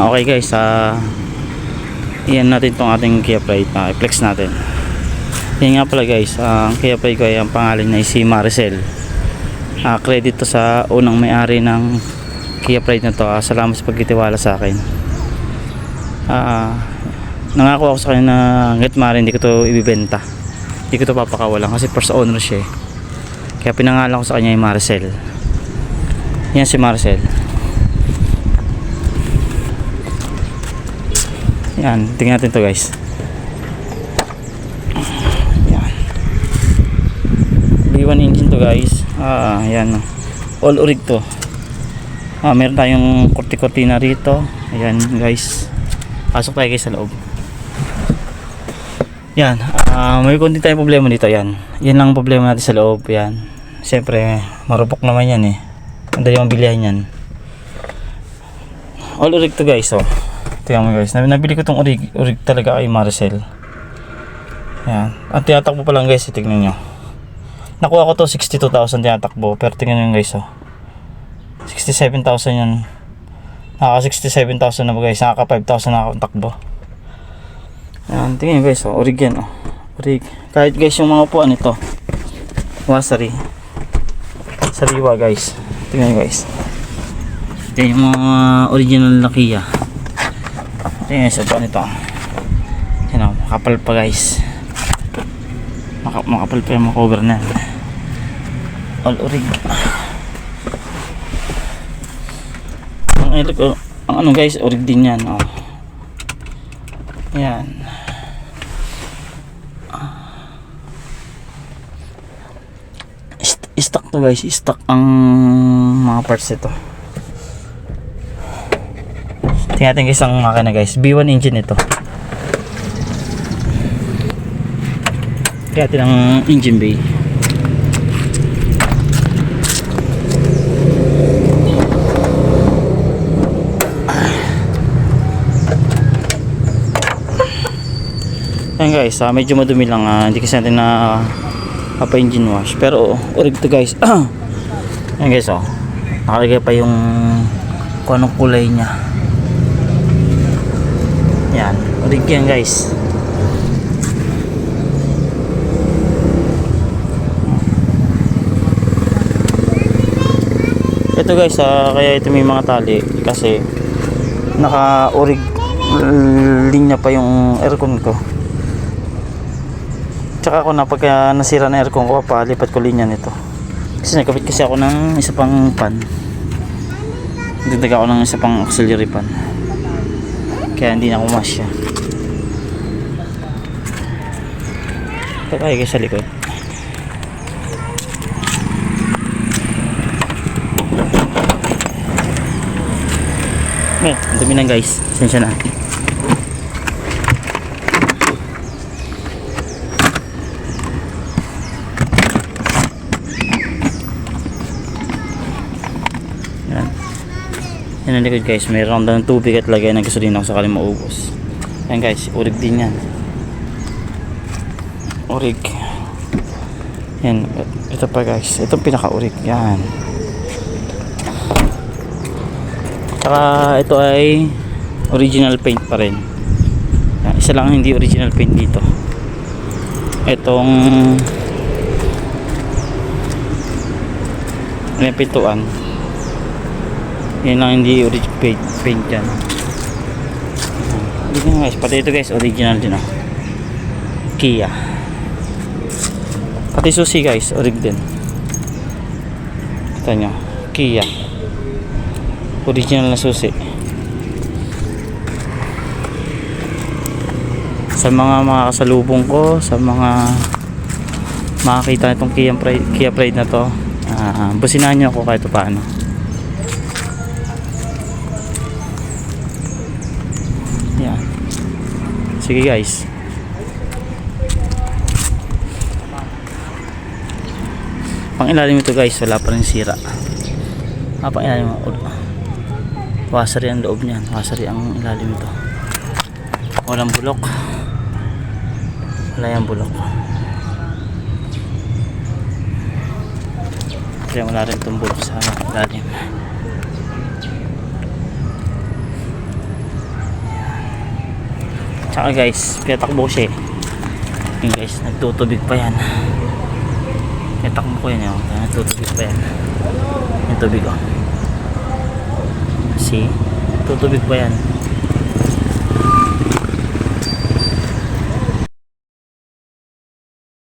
Ah, okay guys, ah iyan natin tong ating Kia Pride, ah, i-flex natin. Yan nga pala guys, ah, ang Kia Pride ko ay ang pangalan ay si Maricel. Ah, credit to sa unang may-ari ng Kia Pride na to. Ah, salamat sa pagtitiwala sa akin. Ah, nangako ako sa kanya na hanggat maaari hindi ko to ibibenta. Hindi ko to papakawalan kasi first owner siya eh. Kaya pinangalan ko sa kanya ay Maricel. Yan si Marcel. Yan, tingnan natin to guys. Yan. B1 engine to guys. Ah, yan. All urig to. Ah, meron tayong korti-kortina rito. Ayan guys. Pasok tayo guys sa loob. Yan. Ah, may konti tayong problema dito. Yan. Yan lang ang problema natin sa loob. Yan. Siyempre, marupok naman yan eh. Ang dali mong bilihan yan. All urig to guys. Oh. Tingnan mo guys. Nab- Nabili ko tong urig. Urig talaga kay Maricel. Yan. Ang tinatakbo pa lang guys. eh, Tingnan nyo. Nakuha ko to 62,000 tinatakbo. Pero tingnan nyo guys. Oh. 67,000 yan. Nakaka 67,000 na ba guys. Nakaka 5,000 na akong takbo. Yan. Tingnan nyo guys. Oh. Urig yan. Oh. Urig. Kahit guys yung mga upuan ito. Wasari. Sariwa guys. Tingnan nyo guys. Ito yung mga original na Kia. Sa upuan ito. Yan o. Makapal pa guys. Maka makapal pa yung mga cover na. All orig. Ang elik oh, ang ano guys, orig din yan. Oh. Yan. Ist- stock to guys, stock ang mga parts ito. Tingnan natin guys ang makina guys. B1 engine ito. Kaya natin ang engine bay. Ayan guys, ah, medyo madumi lang. ah, hindi kasi natin na papa engine wash. Pero urig to guys. Ayan guys oh. Nakalagay pa yung kung anong kulay niya. Yan, urig yan guys. Ito guys, ah, kaya ito may mga tali kasi naka-urig linya pa yung aircon ko. Tsaka ako na pagka nasira na aircon ko, papalipat ko linya nito. Kasi nagkapit kasi ako ng isa pang pan. Dagdag ako ng isa pang auxiliary pan. Kaya hindi na kumasya. Ito tayo guys sa likod. Eh, dumi lang guys. Sensya na. Yan ang likod guys. May round ng tubig at lagay ng gasolina kung sakaling maubos. Yan guys. Urig din yan. Urig. Yan. Ito pa guys. Ito pinaka-urig. Yan. Saka ito ay original paint pa rin. Yan, isa lang ang hindi original paint dito. Itong may pintuan. Yan lang hindi original paint, paint yan. Dito guys, pati ito guys, original din ah. Kia. Pati susi guys, orig din. Kita nyo, Kia original na susi sa mga mga kasalubong ko sa mga makakita itong Kia Pride, Kia Pride na to uh, businahan nyo ako kahit paano sige guys. Pang ilalim ito guys. Wala pa rin sira. Ah pang ilalim wasari ang loob niyan. Wasari ang ilalim ito. Walang bulok. Wala yung bulok. Kaya wala rin itong bulok sa ilalim Tsaka guys, pinatakbo ko siya eh. Yun guys, nagtutubig pa yan. Pinatakbo ko yan yun. Nagtutubig pa yan. Yung tubig oh. See? Tutubig pa yan.